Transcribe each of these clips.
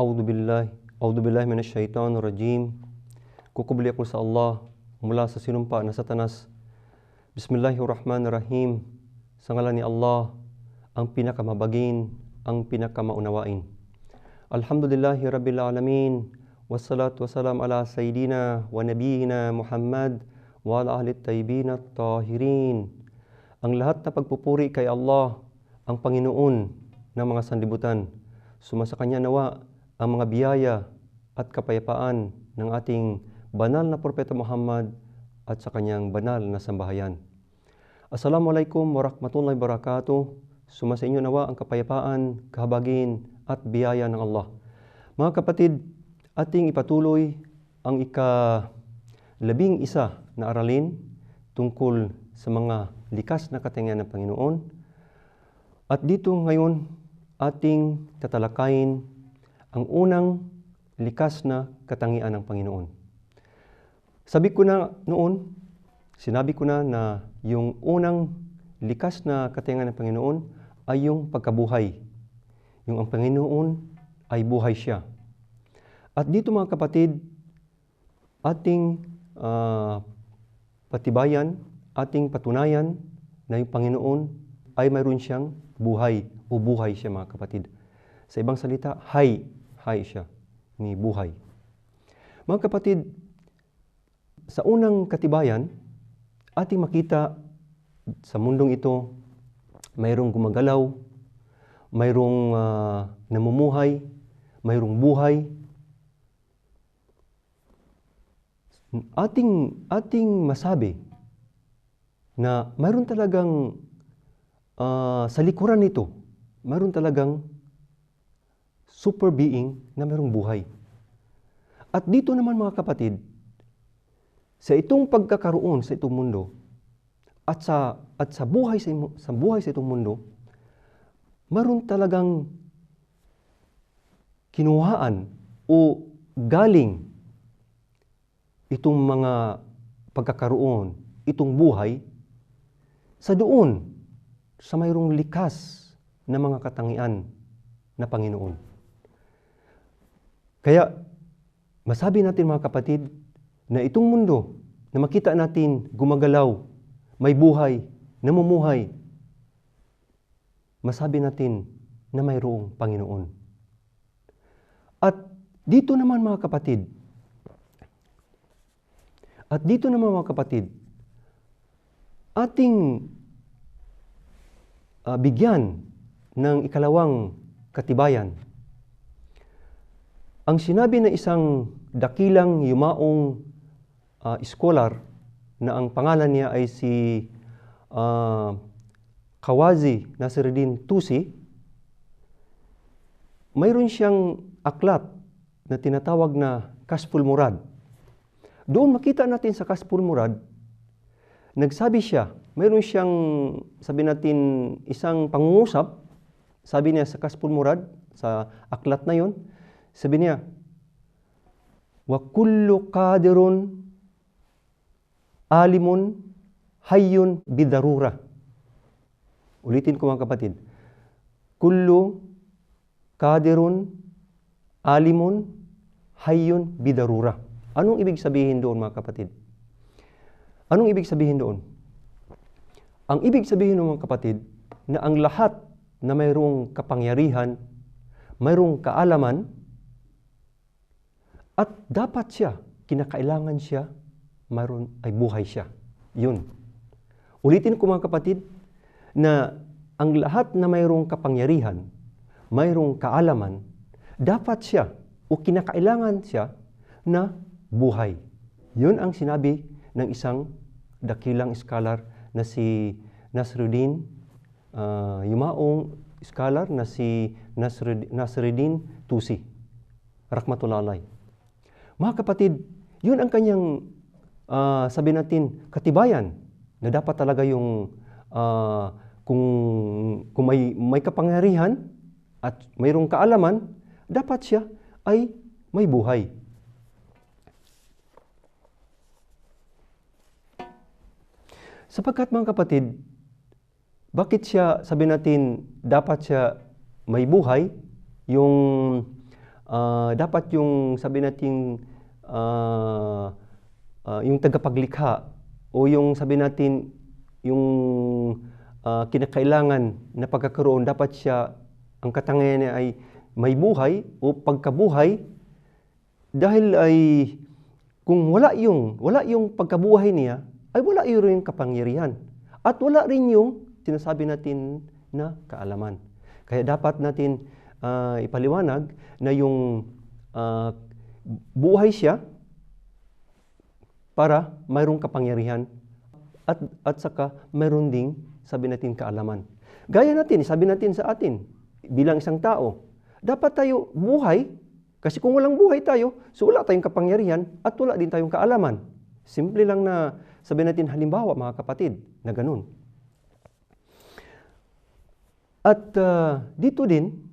A'udhu billahi minasyaitan rajim. Kukubli ako sa Allah mula sa sinumpa na satanas. Bismillahirrahmanirrahim. Sa ngalan ni Allah, ang pinakamabagin, ang pinakamaunawain. Alhamdulillahi Rabbil Alamin. Wassalatu wassalam ala Sayyidina wa Nabiyina Muhammad wa ala ahli tayyibin at tahirin. Ang lahat na pagpupuri kay Allah, ang Panginoon ng mga sanlibutan. Sumasa Kanya nawa ang mga biyaya at kapayapaan ng ating banal na Propeta Muhammad at sa kanyang banal na sambahayan. Assalamualaikum warahmatullahi wabarakatuh. Sumasa inyo nawa ang kapayapaan, kahabagin at biyaya ng Allah. Mga kapatid, ating ipatuloy ang ika labing isa na aralin tungkol sa mga likas na katangian ng Panginoon. At dito ngayon, ating tatalakayin ang unang likas na katangian ng Panginoon. Sabi ko na noon, sinabi ko na na yung unang likas na katangian ng Panginoon ay yung pagkabuhay. Yung ang Panginoon ay buhay siya. At dito mga kapatid, ating ah, patibayan, ating patunayan na yung Panginoon ay mayroon siyang buhay o buhay siya mga kapatid. Sa ibang salita, hay, hay siya, ni buhay. Mga kapatid, sa unang katibayan, ating makita sa mundong ito, mayroong gumagalaw, mayroong ah, namumuhay, mayroong buhay. Ating, ating masabi na mayroon talagang ah, sa likuran nito, mayroon talagang super being na mayroong buhay. At dito naman mga kapatid, sa itong pagkakaroon sa itong mundo at sa at sa buhay sa, sa buhay sa itong mundo, mayroon talagang kinuhaan o galing itong mga pagkakaroon, itong buhay sa doon sa mayroong likas na mga katangian na Panginoon. Kaya masabi natin mga kapatid na itong mundo na makita natin gumagalaw, may buhay, namumuhay, masabi natin na mayroong Panginoon. At dito naman mga kapatid, at dito naman mga kapatid, ating ah, bigyan ng ikalawang katibayan. Ang sinabi ng isang dakilang yumaong ah, scholar na ang pangalan niya ay si ah, Kawazi Nasruddin Tusi, mayroon siyang aklat na tinatawag na Kasful Murad. Doon makita natin sa Kasful Murad, nagsabi siya, mayroon siyang, sabi natin, isang pangungusap, sabi niya sa Kasful Murad, sa aklat na yon, sabi niya, wa kullu qadirun alimun hayyun bidarura. Ulitin ko mga kapatid. Kullu qadirun alimun hayyun bidarura. Anong ibig sabihin doon mga kapatid? Anong ibig sabihin doon? Ang ibig sabihin ng mga kapatid na ang lahat na mayroong kapangyarihan, mayroong kaalaman, at dapat siya, kinakailangan siya, mayroon ay buhay siya. Yun. Ulitin ko mga kapatid, na ang lahat na mayroong kapangyarihan, mayroong kaalaman, dapat siya o kinakailangan siya na buhay. Yun ang sinabi ng isang dakilang scholar na si Nasruddin, uh, yumaong scholar na si Nasruddin, Tusi. Rahmatullah alay. Mga kapatid, yun ang kanyang uh, sabi natin katibayan na dapat talaga yung uh, kung, kung may, may kapangyarihan at mayroong kaalaman, dapat siya ay may buhay. Sapagkat mga kapatid, bakit siya, sabi natin, dapat siya may buhay, yung uh, dapat yung, sabi natin, uh, uh, yung tagapaglikha o yung sabi natin, yung uh, kinakailangan na pagkakaroon, dapat siya, ang katangayan niya ay may buhay o pagkabuhay dahil ay kung wala yung, wala yung pagkabuhay niya, ay wala yung kapangyarihan. At wala rin yung sinasabi natin na kaalaman. Kaya dapat natin uh, ipaliwanag na yung uh, buhay siya para mayroong kapangyarihan at, at saka mayroon ding sabi natin kaalaman. Gaya natin, sabi natin sa atin, bilang isang tao, dapat tayo buhay kasi kung walang buhay tayo, so wala tayong kapangyarihan at wala din tayong kaalaman. Simple lang na sabi natin halimbawa mga kapatid na ganun. At uh, dito din,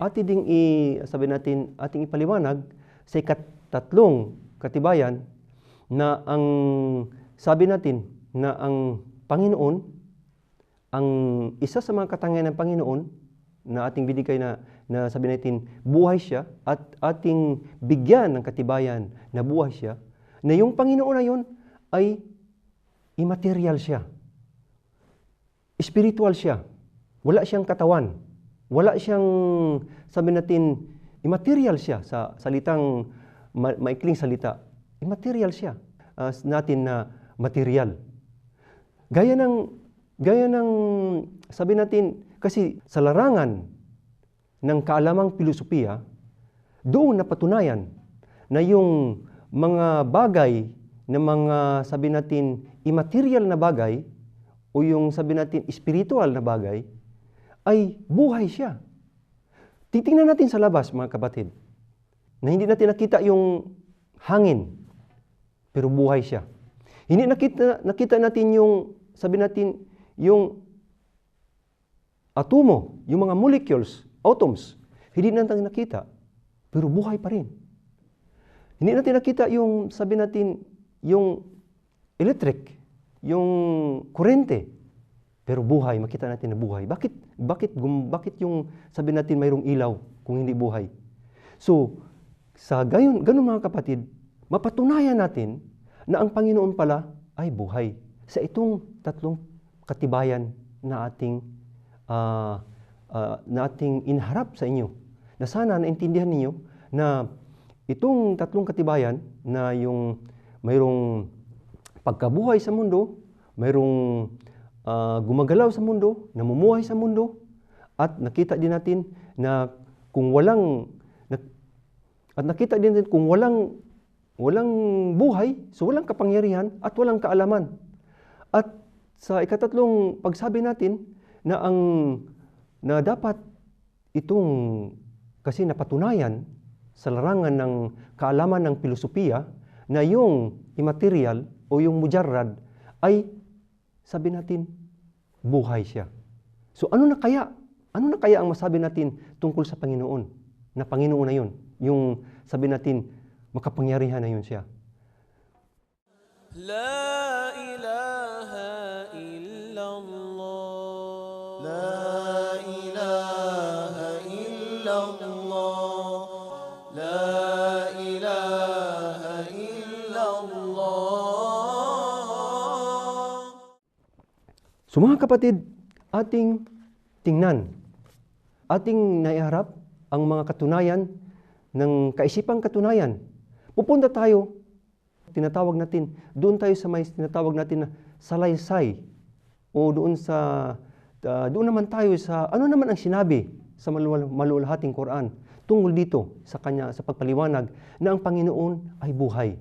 ating ding i, sabi natin, ating ipaliwanag sa ikatatlong katibayan na ang sabi natin na ang Panginoon, ang isa sa mga katangian ng Panginoon na ating binigay na, na sabi natin buhay siya at ating bigyan ng katibayan na buhay siya, na yung Panginoon na yun ay immaterial siya. Spiritual siya. Wala siyang katawan. Wala siyang, sabi natin, immaterial siya sa salitang, ma- maikling salita. Immaterial siya. Uh, natin na material. Gaya ng, gaya ng, sabi natin, kasi sa larangan ng kaalamang filosofiya, doon napatunayan na yung mga bagay na mga sabi natin immaterial na bagay o yung sabi natin spiritual na bagay ay buhay siya. Titingnan natin sa labas mga kapatid na hindi natin nakita yung hangin pero buhay siya. Hindi nakita, nakita natin yung sabi natin yung atomo, yung mga molecules, atoms, hindi natin nakita, pero buhay pa rin. Hindi natin nakita yung, sabi natin, yung electric, yung kurente, pero buhay, makita natin na buhay. Bakit, bakit, gum, bakit yung, sabi natin, mayroong ilaw kung hindi buhay? So, sa gayon, ganun mga kapatid, mapatunayan natin na ang Panginoon pala ay buhay. Sa itong tatlong katibayan na ating uh, uh, na inharap sa inyo. Na sana naintindihan ninyo na itong tatlong katibayan na yung mayroong pagkabuhay sa mundo, mayroong uh, gumagalaw sa mundo, namumuhay sa mundo, at nakita din natin na kung walang na, at nakita din natin kung walang walang buhay, so walang kapangyarihan at walang kaalaman. At sa ikatatlong pagsabi natin na ang na dapat itong kasi napatunayan sa larangan ng kaalaman ng filosofiya na yung immaterial o yung mujarrad ay sabi natin, buhay siya. So ano na kaya? Ano na kaya ang masabi natin tungkol sa Panginoon? Na Panginoon na yun. Yung sabi natin, makapangyarihan na yun siya. La ilaha illallah. La ilaha illallah. La ilaha illallah. So mga kapatid, ating tingnan, ating naiharap ang mga katunayan ng kaisipang katunayan. Pupunta tayo, tinatawag natin, doon tayo sa may tinatawag natin na salaysay o doon sa uh, doon naman tayo sa ano naman ang sinabi sa malul- malulhating Quran tungkol dito sa kanya sa pagpaliwanag na ang Panginoon ay buhay.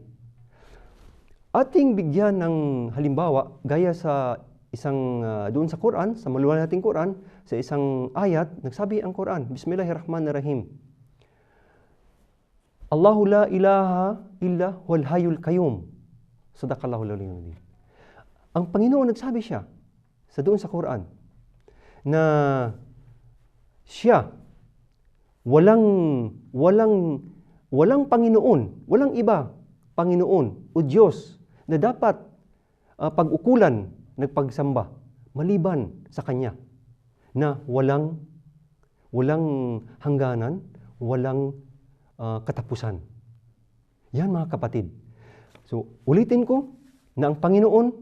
Ating bigyan ng halimbawa gaya sa isang ah, doon sa Quran, sa maluwal nating Quran, sa isang ayat, nagsabi ang Quran, Bismillahirrahmanirrahim. Allahu la ilaha illa huwal hayyul qayyum. Sadaqallahu al Ang Panginoon nagsabi siya sa doon sa Quran na siya walang walang walang Panginoon, walang iba Panginoon o Diyos na dapat ah, pag-ukulan nagpagsamba maliban sa kanya na walang walang hangganan, walang ah, katapusan. Yan mga kapatid. So, ulitin ko na ang Panginoon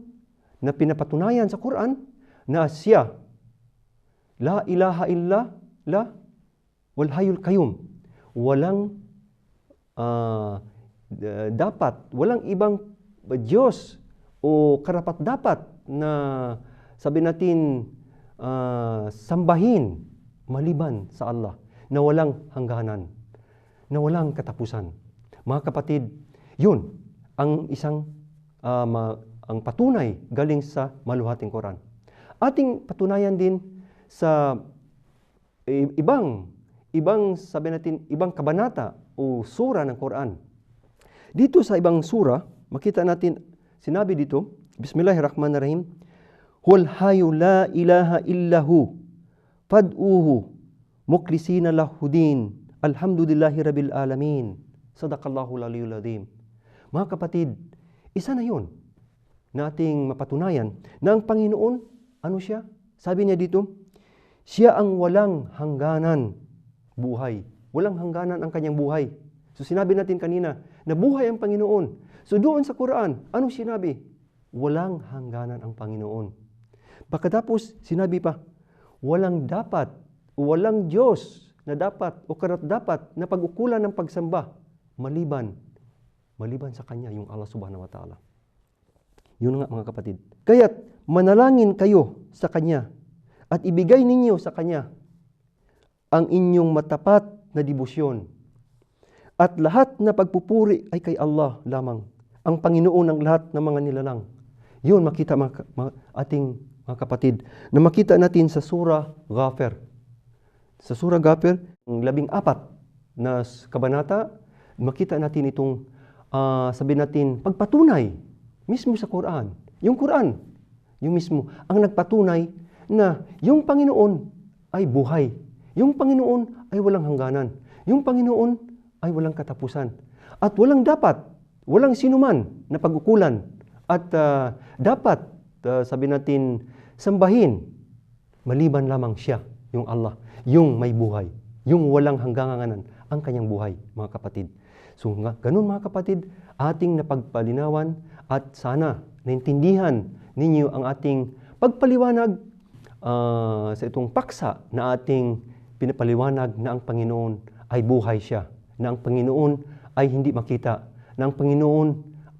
na pinapatunayan sa Quran na siya La ilaha illa la wal hayyul qayyum. Walang d- dapat, walang ibang Diyos o karapat dapat na sabi natin ah, sambahin maliban sa Allah na walang hangganan, na walang katapusan. Mga kapatid, yun ang isang ah, ma- ang patunay galing sa maluhating Quran. Ating patunayan din sa ibang ibang sabi natin ibang kabanata o sura ng Quran. Dito sa ibang sura, makita natin sinabi dito, Bismillahirrahmanirrahim, Huwal hayu la ilaha illahu fad'uhu. Muklisina lahudin alhamdulillahi rabbil alamin. Sadaqallahu laliyul azim. Mga kapatid isa na yun nating mapatunayan na ang Panginoon ano siya? Sabi niya dito siya ang walang hangganan. Buhay. Walang hangganan ang kanyang buhay. So sinabi natin kanina na buhay ang Panginoon. So doon sa Quran ano sinabi walang hangganan ang Panginoon Pagkatapos, sinabi pa, walang dapat, walang Diyos na dapat o karat dapat na pag-ukulan ng pagsamba maliban, maliban sa Kanya, yung Allah subhanahu wa ta'ala. Yun nga mga kapatid. Kaya't manalangin kayo sa Kanya at ibigay ninyo sa Kanya ang inyong matapat na dibusyon. At lahat na pagpupuri ay kay Allah lamang, ang Panginoon ng lahat ng mga nilalang. Yun makita mga, mga ating mga kapatid, na makita natin sa Surah Ghafir. Sa Surah Ghafir, labing apat na kabanata, makita natin itong, ah, sabi natin, pagpatunay mismo sa Quran. Yung Quran, yung mismo, ang nagpatunay na yung Panginoon ay buhay. Yung Panginoon ay walang hangganan. Yung Panginoon ay walang katapusan. At walang dapat, walang sinuman na pag-ukulan. At ah, dapat, ah, sabi natin, sambahin maliban lamang siya, yung Allah, yung may buhay, yung walang hangganganan ang kanyang buhay, mga kapatid. So nga, ganun mga kapatid, ating napagpalinawan at sana naintindihan ninyo ang ating pagpaliwanag ah, sa itong paksa na ating pinapaliwanag na ang Panginoon ay buhay siya, na ang Panginoon ay hindi makita, na ang Panginoon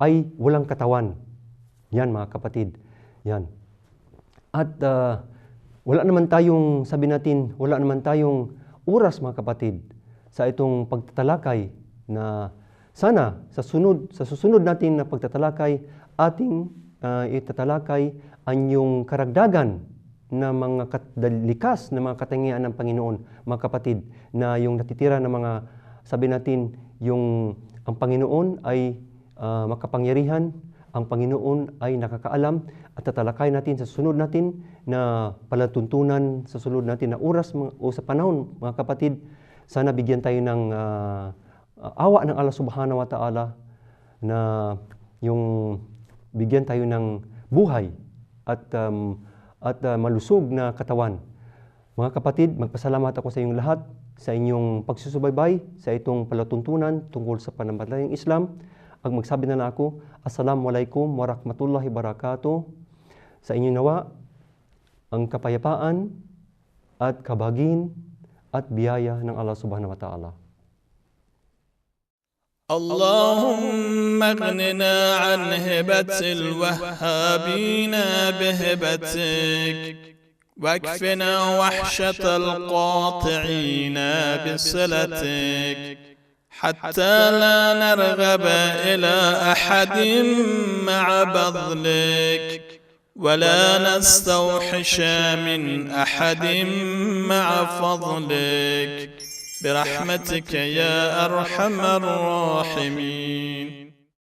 ay walang katawan. Yan mga kapatid, yan. At ah, wala naman tayong, sabi natin, wala naman tayong oras mga kapatid sa itong pagtatalakay na sana sa sunod sa susunod natin na pagtatalakay ating ah, itatalakay ang yung karagdagan na mga likas na mga katangian ng Panginoon, mga kapatid, na yung natitira na mga, sabi natin, yung ang Panginoon ay ah, makapangyarihan, ang Panginoon ay nakakaalam at tatalakay natin sa sunod natin na palatuntunan sa sunod natin na oras mga- o sa panahon mga kapatid sana bigyan tayo ng ah, awa ng Allah Subhanahu wa Ta'ala na yung bigyan tayo ng buhay at um, at ah, malusog na katawan. Mga kapatid, magpasalamat ako sa inyong lahat sa inyong pagsusubaybay sa itong palatuntunan tungkol sa pananampalatayang Islam. Ang magsabi na lang ako, Assalamualaikum warahmatullahi wabarakatuh. Sa inyo nawa, ang kapayapaan at kabagin at biyaya ng Allah Subhanahu wa Ta'ala. اللهم اغننا عن هبة الوهابين بهبتك واكفنا وحشة القاطعين بصلتك حتى لا نرغب إلى أحد مع بذلك ولا نستوحش من أحد مع فضلك. برحمتك يا أرحم الراحمين.